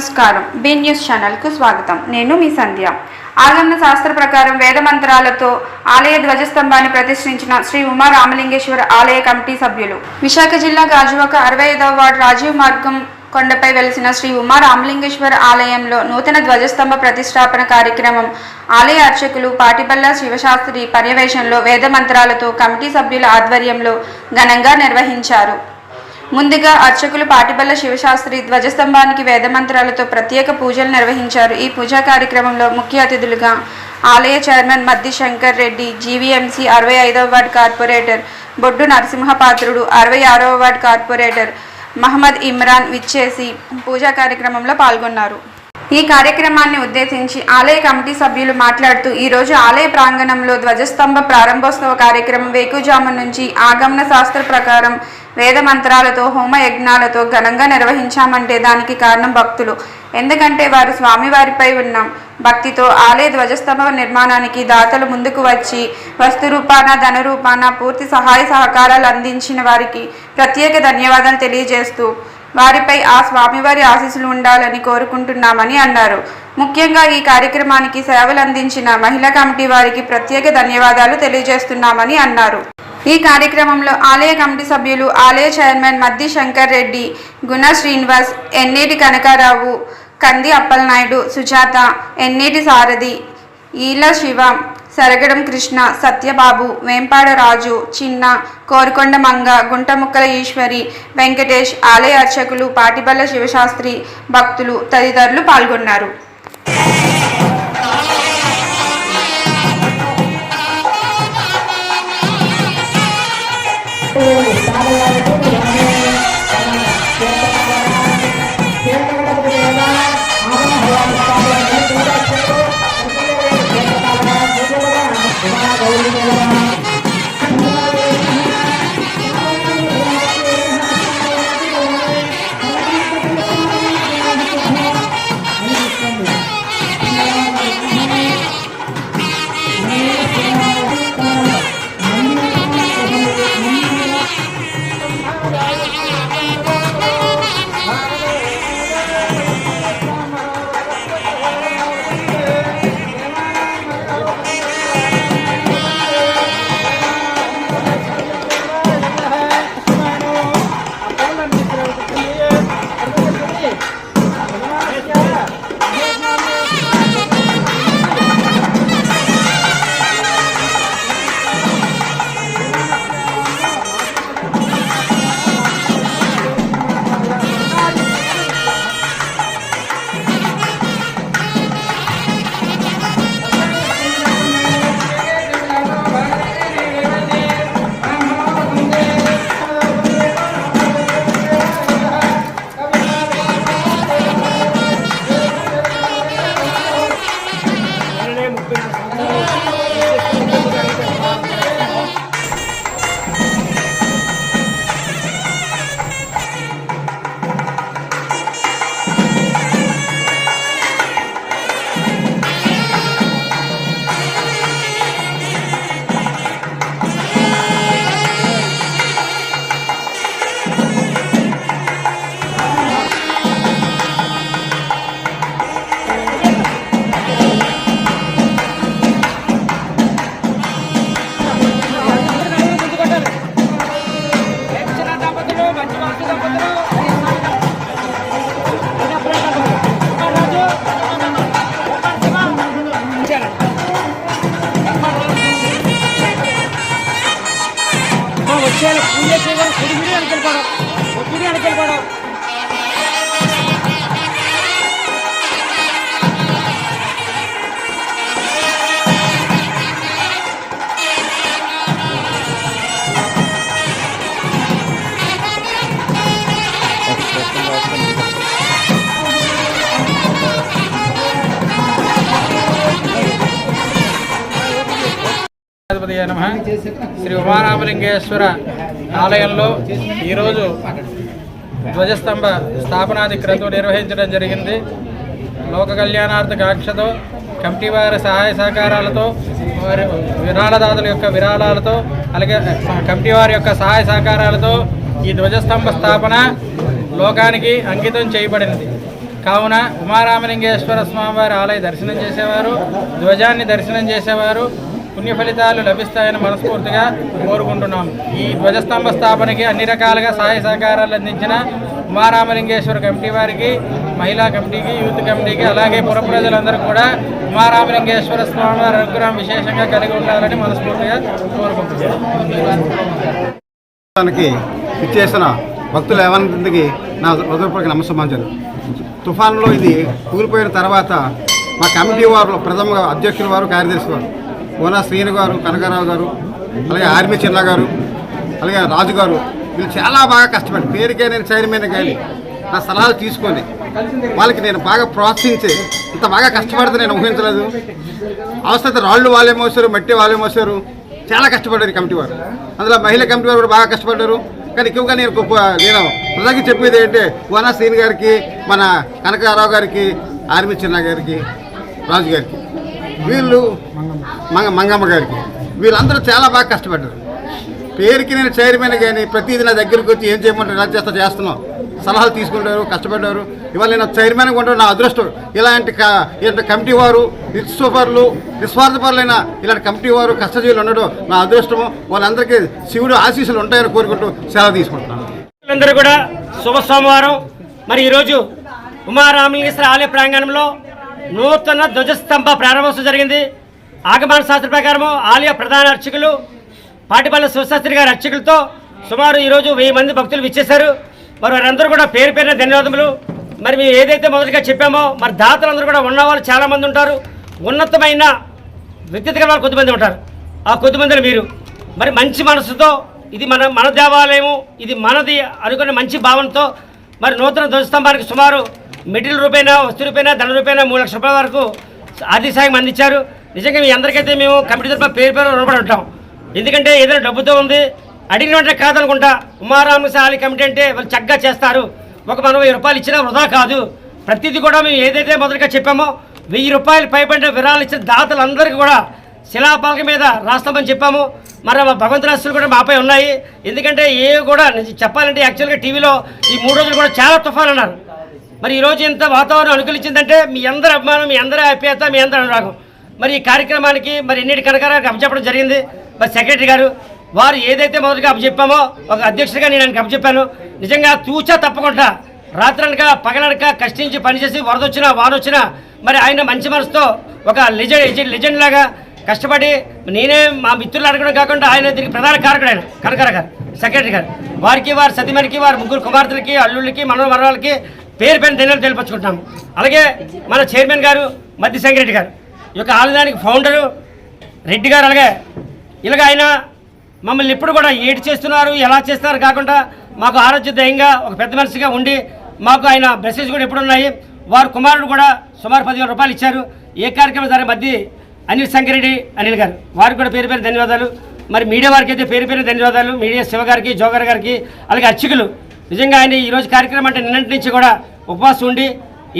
నమస్కారం. Be news ఛానల్కు స్వాగతం. నేను మీ సంధ్య. ఆగమన శాస్త్ర ప్రకారం వేద మంత్రాలతో ఆలయ ధ్వజస్తంభాన్ని ప్రతిష్ఠించిన శ్రీ ఉమా రామలింగేశ్వర ఆలయ కమిటీ సభ్యులు. విశాఖ జిల్లా గాజువాక అరవై ఐదవ వార్డు రాజీవ్ మార్గం కొండపై వెలిసిన శ్రీ ఉమా రామలింగేశ్వర ఆలయంలో నూతన ధ్వజస్తంభ ప్రతిష్టాపన కార్యక్రమం ఆలయ అర్చకులు పాటిపల్ల శివశాస్త్రి పర్యవేశంలో వేద మంత్రాలతో కమిటీ సభ్యుల ఆధ్వర్యంలో ఘనంగా నిర్వహించారు. ముందుగా అర్చకులు పాటిబల్ల శివశాస్త్రి ధ్వజస్తంభానికి వేదమంత్రాలతో ప్రత్యేక పూజలు నిర్వహించారు. ఈ పూజా కార్యక్రమంలో ముఖ్య అతిథులుగా ఆలయ చైర్మన్ మద్ది శంకర్ రెడ్డి జీవీఎంసీ అరవై ఐదవ వార్డు కార్పొరేటర్ బొడ్డు నరసింహపాత్రుడు అరవై ఆరవ వార్డు కార్పొరేటర్ మహమ్మద్ ఇమ్రాన్ విచ్చేసి పూజా కార్యక్రమంలో పాల్గొన్నారు. ఈ కార్యక్రమాన్ని ఉద్దేశించి ఆలయ కమిటీ సభ్యులు మాట్లాడుతూ ఈరోజు ఆలయ ప్రాంగణంలో ధ్వజస్తంభ ప్రారంభోత్సవ కార్యక్రమం వేకుజాము నుంచి ఆగమన శాస్త్ర ప్రకారం వేద మంత్రాలతో హోమ యజ్ఞాలతో ఘనంగా నిర్వహించామంటే దానికి కారణం భక్తులు. ఎందుకంటే వారు స్వామివారిపై ఉన్న. భక్తితో ఆలయ ధ్వజస్తంభ నిర్మాణానికి దాతలు ముందుకు వచ్చి వస్తు రూపాన ధన రూపాన పూర్తి సహాయ సహకారాలు అందించిన వారికి ప్రత్యేక ధన్యవాదాలు తెలియజేస్తూ వారిపై ఆ స్వామివారి ఆశీస్సులు ఉండాలని కోరుకుంటున్నామని అన్నారు. ముఖ్యంగా ఈ కార్యక్రమానికి సేవలు అందించిన మహిళా కమిటీ వారికి ప్రత్యేక ధన్యవాదాలు తెలియజేస్తున్నామని అన్నారు. ఈ కార్యక్రమంలో ఆలయ కమిటీ సభ్యులు ఆలయ చైర్మన్ మద్ది శంకర్ రెడ్డి గుణ శ్రీనివాస్ ఎన్నేటి కనకారావు కంది అప్పలనాయుడు సుజాత ఎన్నేటి సారథి ఈల శివ సరగడం కృష్ణ సత్యబాబు వేంపాడ రాజు చిన్న కోరికొండ మంగ గుంటముక్కల ఈశ్వరి వెంకటేష్ ఆలయ అర్చకులు పాటిబల్ల శివశాస్త్రి భక్తులు తదితరులు పాల్గొన్నారు. అధిపతి నమ. శ్రీ ఉమారామలింగేశ్వర ఆలయంలో ఈరోజు ధ్వజస్తంభ స్థాపనాది క్రతువు నిర్వహించడం జరిగింది. లోక కళ్యాణార్థ కాంక్షతో కమిటీ వారి సహాయ సహకారాలతో వారి విరాళదాతల యొక్క విరాళాలతో అలాగే కమిటీ వారి యొక్క సహాయ సహకారాలతో ఈ ధ్వజస్తంభ స్థాపన లోకానికి అంకితం చేయబడినది కావున ఉమారామలింగేశ్వర స్వామివారి ఆలయ దర్శనం చేసేవారు ధ్వజాన్ని దర్శనం చేసేవారు పుణ్య ఫలితాలు లభిస్తాయని మనస్ఫూర్తిగా కోరుకుంటున్నాం. ఈ ధ్వజస్తంభ స్థాపనకి అన్ని రకాలుగా సహాయ సహకారాలు అందించిన ఉమారామలింగేశ్వర కమిటీ వారికి మహిళా కమిటీకి యూత్ కమిటీకి అలాగే పుర ప్రజలందరూ కూడా ఉమారామలింగేశ్వర స్వామివారి అనుగ్రహం విశేషంగా కలిగి ఉండాలని మనస్ఫూర్తిగా కోరుకుంటున్నాం. ఇచ్చేసిన భక్తులు ఏమన్నందుకు నా హృదయపూర్వక నమస్సమాంజలు. తుఫాన్లో ఇది కూలిపోయిన తర్వాత మా కమిటీ వారు ప్రథమ అధ్యక్షుల వారు కార్యదర్శి వారు. కోన శ్రీను గారు కనకారావు గారు అలాగే ఆర్మీ చిన్న గారు అలాగే రాజు గారు వీళ్ళు చాలా బాగా కష్టపడి పేరుకే నేను చైర్మన్ కానీ నా సలహాలు తీసుకొని వాళ్ళకి నేను బాగా ప్రోత్సహించి ఇంత బాగా కష్టపడితే నేను ఊహించలేదు. అవసరం రాళ్ళు వాళ్ళే మోసారు మట్టి వాళ్ళే మోసారు. చాలా కష్టపడ్డారు ఈ కమిటీ వారు. అందులో మహిళా కమిటీ వారు కూడా బాగా కష్టపడ్డారు. కానీ ఎక్కువగా నేను గొప్ప నేను ప్రజలకి చెప్పేది ఏంటంటే వనా శ్రీని గారికి మన కనకారావు గారికి ఆర్మీ చిన్న గారికి రాజు గారికి. వీళ్ళు మంగ మంగమ్మ గారికి. వీళ్ళందరూ చాలా బాగా కష్టపడ్డారు. పేరుకి నేను చైర్మన్ కానీ ప్రతిదీ నా దగ్గరికి వచ్చి ఏం చేయమంటారు ఎలా చేస్తా చేస్తున్నాం సలహాలు తీసుకుంటారు కష్టపడ్డారు. ఇవాళ నేను చైర్మన్గా ఉంటాను నా అదృష్టం. ఇలాంటి క- ఇలాంటి కమిటీ వారు నిస్సూపర్లు నిస్వార్థపరులైన ఇలాంటి కమిటీ వారు కష్టజీవులు ఉండడం నా అదృష్టము. వాళ్ళందరికీ శివుడు ఆశీస్సులు ఉంటాయని కోరుకుంటూ సెలవు తీసుకుంటున్నాను. అందరూ కూడా శుభ సోమవారం. మరి ఈరోజు ఉమారామలింగేశ్వర ఆలయ ప్రాంగణంలో నూతన ధ్వజస్తంభ ప్రారంభోత్సవం జరిగింది. ఆగమన శాస్త్ర ప్రకారము ఆలయ ప్రధాన అర్చకులు పాటిపల్లి శివశాస్త్రి గారి అర్చకులతో సుమారు ఈరోజు వెయ్యి మంది భక్తులు విచ్చేశారు. మరి వారందరూ కూడా పేరు పేరున ధన్యవాదములు. మరి మేము ఏదైతే మొదటిగా చెప్పామో మరి దాతలందరూ కూడా ఉన్నవాళ్ళు చాలామంది ఉంటారు. ఉన్నతమైన వ్యక్తిగత వాళ్ళు కొద్దిమంది ఉంటారు. ఆ కొద్దిమందిలో మీరు. మరి మంచి మనసుతో ఇది మన మన దేవాలయము ఇది మనది అనుకునే మంచి భావనతో మరి నూతన ధ్వజస్తంభానికి సుమారు మెటీరియల్ రూపేనా వస్తు రూపేణా ధన రూపేణా మూడు లక్షల రూపాయల వరకు ఆర్థిక సాయం అందించారు. నిజంగా మీ అందరికైతే మేము కమిటీ తరఫున పేరు పేరు రుణపడి ఉంటాం. ఎందుకంటే ఏదైనా డబ్బుతో ఉంది అడిగిన వెంటనే కాదనుకుంటా. ఉమారామసాలి కమిటీ అంటే వాళ్ళు చక్కగా చేస్తారు. ఒక మనం వెయ్యి రూపాయలు ఇచ్చినా వృధా కాదు. ప్రతిదీ కూడా మేము ఏదైతే మొదటిగా చెప్పామో వెయ్యి రూపాయలు పైబడిన విరాళాలు ఇచ్చిన దాతలందరికీ కూడా శిలాపాలక మీద రాస్తామని చెప్పాము. మరి భగవంతుని ఆస్తులు కూడా మాపై ఉన్నాయి. ఎందుకంటే ఏ కూడా చెప్పాలంటే యాక్చువల్గా టీవీలో ఈ మూడు రోజులు కూడా చాలా తుఫాన్ అన్నారు. మరి ఈరోజు ఇంత వాతావరణం అనుకూలించిందంటే మీ అందరి అభిమానం మీ అందరి ఆప్యాయత మీ అందరి అనురాగం. మరి ఈ కార్యక్రమానికి మరి ఎన్నిటి కనకారానికి అప్పచెప్పడం జరిగింది. మరి సెక్రటరీ గారు వారు ఏదైతే మొదటిగా అప్పచెప్పామో ఒక అధ్యక్షుడిగా నేను ఆయనకి అప్పచెప్పాను నిజంగా తూచా తప్పకుండా రాత్రనక పగలనక కష్టించి పనిచేసి వరద వచ్చినా వాన వచ్చినా మరి ఆయన మంచి మనసుతో ఒక లెజెండ్ లెజెండ్ లాగా కష్టపడి నేనే మా మిత్రులు అడగడం కాకుండా ఆయన దీనికి ప్రధాన కారకుడు ఆయన కనకర గారు సెక్రటరీ గారు. వారికి వారి సతిమణికి వారి ముగ్గురు కుమార్తెలకి అల్లుళ్ళకి మనవ మనవాళ్ళకి పేరు పేరు ధన్యవాదాలు తెలియపరుచుకుంటున్నాము అలాగే మన చైర్మన్ గారు మద్ది సంగిరెడ్డి గారు. ఈ యొక్క ఆలయానికి ఫౌండరు రెడ్డి గారు అలాగే. ఇలాగ ఆయన మమ్మల్ని ఎప్పుడు కూడా ఏటి చేస్తున్నారు ఎలా చేస్తున్నారు కాకుండా మాకు ఆరోగ్యదయంగా ఒక పెద్ద మనిషిగా ఉండి మాకు ఆయన బ్లెస్సెస్ కూడా ఎప్పుడు ఉన్నాయి. వారు కుమారుడు కూడా సుమారు పదివేల రూపాయలు ఇచ్చారు. ఏ కార్యక్రమం సరే మధ్య అనిల్ శంకరెడ్డి అనిల్ గారు? వారికి కూడా పేరు పేరు ధన్యవాదాలు. మరి మీడియా వారికి అయితే పేరు పేరు ధన్యవాదాలు. మీడియా శివ గారికి జోగర్ గారికి అలాగే అర్చకులు. నిజంగా ఆయన ఈరోజు కార్యక్రమం అంటే నిన్నటి నుంచి కూడా ఉపవాసం ఉండి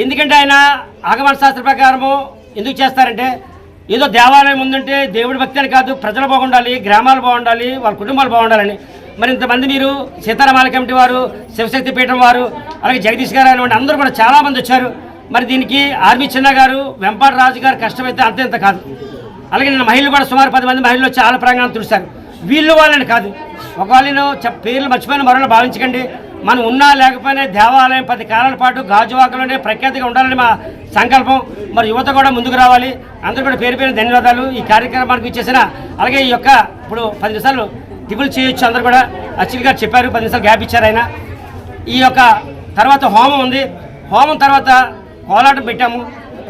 ఎందుకంటే ఆయన ఆగమన శాస్త్ర ప్రకారము ఎందుకు చేస్తారంటే ఏదో దేవాలయం ఉందంటే దేవుడి భక్తి అని కాదు ప్రజలు బాగుండాలి గ్రామాలు బాగుండాలి వాళ్ళ కుటుంబాలు బాగుండాలని. మరి ఇంతమంది మీరు సీతారామాల కమిటీ వారు శివశక్తి పీఠం వారు అలాగే జగదీష్ గారు అనేటువంటి అందరూ కూడా చాలామంది వచ్చారు. మరి దీనికి ఆర్మీ చిన్న గారు వెంపాటి రాజు గారు కష్టమైతే అంత ఇంత కాదు. అలాగే నేను మహిళలు కూడా సుమారు పది మంది మహిళలు వచ్చి ఆల ప్రాంగణం తుడిశారు. వీళ్ళు వాళ్ళని కాదు. ఒకవేళ నేను పేర్లు మర్చిపోయిన మరొకరు భావించకండి. మనం ఉన్నా లేకపోయినా దేవాలయం పది కాలాల పాటు గాజువాకలోనే ప్రఖ్యాతిగా ఉండాలని మా సంకల్పం. మరి యువత కూడా ముందుకు రావాలి. అందరూ కూడా పేరు పేరు ధన్యవాదాలు. ఈ కార్యక్రమానికి ఇచ్చేసిన అలాగే ఈ యొక్క ఇప్పుడు పది నిమిషాలు టిఫిల్ చేయొచ్చు అందరూ కూడా. అచ్చిల్ గారు చెప్పారు పది నిమిషాలు గ్యాప్ ఇచ్చారు ఆయన. ఈ యొక్క తర్వాత హోమం ఉంది. హోమం తర్వాత కోలాటం పెట్టాము.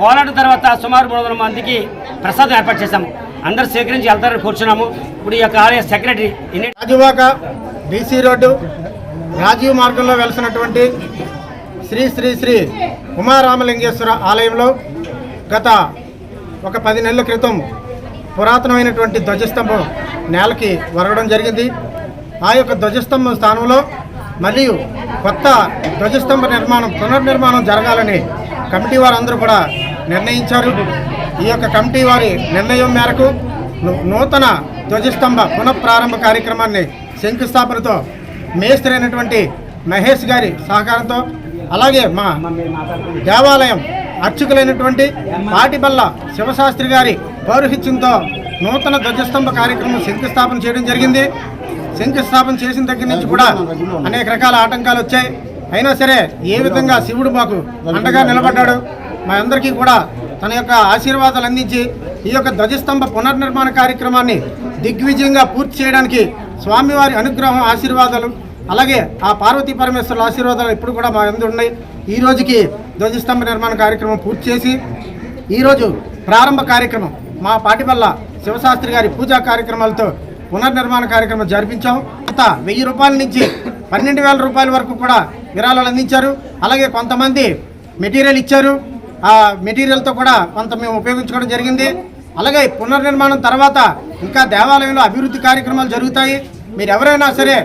కోలాటం తర్వాత సుమారు మూడు వందల మందికి ప్రసాదం ఏర్పాటు చేశాము. అందరు స్వీకరించి వెళ్తారని కూర్చున్నాము. ఇప్పుడు ఈ యొక్క ఆలయ సెక్రటరీ రాజీవాక బీసీ రోడ్డు రాజీవ్ మార్గంలో వెలిసినటువంటి శ్రీ శ్రీ శ్రీ ఉమారామలింగేశ్వర ఆలయంలో గత ఒక పది నెలల క్రితం పురాతనమైనటువంటి ధ్వజస్తంభం నేలకి వరగడం జరిగింది. ఆ యొక్క ధ్వజస్తంభం స్థానంలో మరియు కొత్త ధ్వజస్తంభ నిర్మాణం పునర్నిర్మాణం జరగాలని కమిటీ వారందరూ కూడా నిర్ణయించారు. ఈ యొక్క కమిటీ వారి నిర్ణయం మేరకు నూతన ధ్వజస్తంభ పునఃప్రారంభ కార్యక్రమాన్ని శంకుస్థాపనతో మేస్త్రి అయినటువంటి మహేష్ గారి సహకారంతో అలాగే మా దేవాలయం అర్చకులైనటువంటి పాటిబల్ల శివశాస్త్రి గారి పౌరహిత్యంతో నూతన ధ్వజస్తంభ కార్యక్రమం శంకుస్థాపన చేయడం జరిగింది. శంకుస్థాపన చేసిన దగ్గర నుంచి కూడా అనేక రకాల ఆటంకాలు వచ్చాయి. అయినా సరే ఏ విధంగా శివుడు మాకు అండగా నిలబడ్డాడు? మా అందరికీ కూడా తన యొక్క ఆశీర్వాదాలు అందించి ఈ యొక్క ధ్వజస్తంభ పునర్నిర్మాణ కార్యక్రమాన్ని దిగ్విజయంగా పూర్తి చేయడానికి స్వామివారి అనుగ్రహం ఆశీర్వాదాలు అలాగే ఆ పార్వతీ పరమేశ్వరుల ఆశీర్వాదాలు ఇప్పుడు కూడా మా అందరు ఉన్నాయి. ఈ రోజుకి ధ్వజస్తంభ నిర్మాణ కార్యక్రమం పూర్తి చేసి ఈరోజు ప్రారంభ కార్యక్రమం మా పాటిపల్ల శివశాస్త్రి గారి పూజా కార్యక్రమాలతో పునర్నిర్మాణ కార్యక్రమం జరిపించాం. ఇంత వెయ్యి రూపాయల నుంచి పన్నెండు వేల రూపాయల వరకు కూడా విరాళాలు అందించారు. అలాగే కొంతమంది మెటీరియల్ ఇచ్చారు. ఆ మెటీరియల్తో కూడా కొంత మేము ఉపయోగించుకోవడం జరిగింది. అలాగే పునర్నిర్మాణం తర్వాత ఇంకా దేవాలయంలో అభివృద్ధి కార్యక్రమాలు జరుగుతాయి. మీరు ఎవరైనా సరే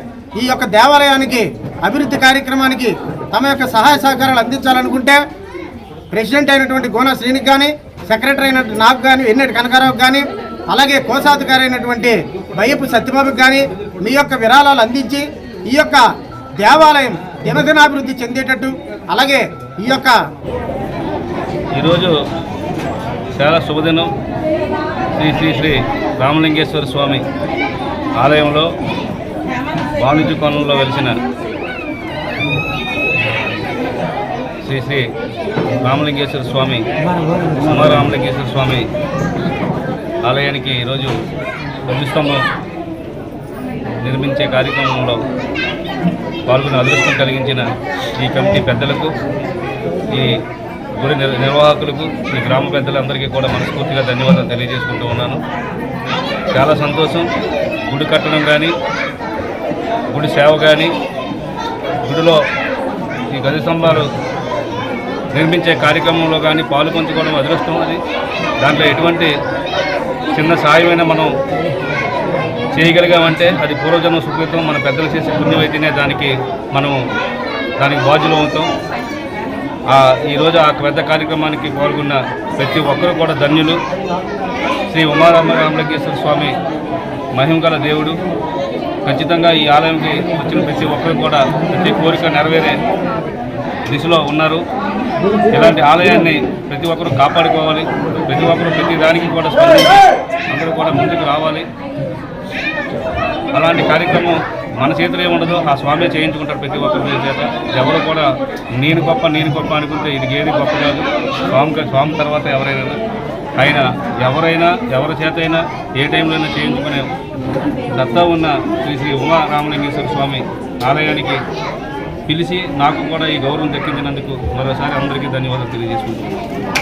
ఈ యొక్క దేవాలయానికి అభివృద్ధి కార్యక్రమానికి తమ యొక్క సహాయ సహకారాలు అందించాలనుకుంటే ప్రెసిడెంట్ అయినటువంటి గోన శ్రీనికి కానీ సెక్రటరీ అయినటువంటి నాకు కానీ వెన్నెటి కనకారావుకి కానీ అలాగే కోశాధికారి అయినటువంటి బయ్యపు సత్యబాబుకి కానీ మీ యొక్క విరాళాలు అందించి ఈ యొక్క దేవాలయం దినదినాభివృద్ధి చెందేటట్టు అలాగే ఈ యొక్క ఈరోజు చాలా శుభదినం. శ్రీ శ్రీ శ్రీ రామలింగేశ్వర స్వామి ఆలయంలో వాణిజ్య కోణంలో వెలిసిన శ్రీ శ్రీ రామలింగేశ్వర స్వామి రామలింగేశ్వర స్వామి ఆలయానికి ఈరోజు ధ్వజస్తంభం నిర్మించే కార్యక్రమంలో పాల్గొని అదృష్టం కలిగించిన ఈ కమిటీ పెద్దలకు ఈ గుడి నిర్వాహకులకు ఈ గ్రామ పెద్దలందరికీ కూడా మనస్ఫూర్తిగా ధన్యవాదాలు తెలియజేసుకుంటూ ఉన్నాను. చాలా సంతోషం. గుడి కట్టడం కానీ గుడి సేవ కానీ గుడిలో ఈ గది స్తంభాలు నిర్మించే కార్యక్రమంలో కానీ పాలు పంచుకోవడం అదృష్టం అది. దాంట్లో ఎటువంటి చిన్న సాయమైనా మనం చేయగలిగామంటే అది పూర్వజన్మ సుకృతం. మన పెద్దలు చేసే పుణ్యమైతేనే దానికి మనం దానికి బాధ్యులు అవుతాం. ఈరోజు ఆ పెద్ద కార్యక్రమానికి పాల్గొన్న ప్రతి ఒక్కరూ కూడా ధన్యులు. శ్రీ ఉమారామ స్వామి మహిమగల దేవుడు. ఖచ్చితంగా ఈ ఆలయంకి వచ్చిన ప్రతి ఒక్కరు కూడా ప్రతి కోరిక నెరవేరే దిశలో ఉన్నారు. ఇలాంటి ఆలయాన్ని ప్రతి ఒక్కరూ కాపాడుకోవాలి. ప్రతి ఒక్కరూ ప్రతి దానికి కూడా స్పందించి అందరూ కూడా ముందుకు రావాలి. అలాంటి కార్యక్రమం మన చేతిలో ఏముండదు ఆ స్వామి చేయించుకుంటారు ప్రతి ఒక్కరి చేత. ఎవరు కూడా నేను గొప్ప నేను గొప్ప అనుకుంటే ఇది ఏది గొప్ప కాదు. స్వామి స్వామి తర్వాత ఎవరైనా ఆయన ఎవరైనా ఎవరి చేత అయినా ఏ టైంలో అయినా చేయించుకునే దత్తా ఉన్న శ్రీ శ్రీ ఉమా రామలింగేశ్వర స్వామి ఆలయానికి పిలిచి నాకు కూడా ఈ గౌరవం దక్కించినందుకు మరోసారి అందరికీ ధన్యవాదాలు తెలియజేసుకుంటున్నాను.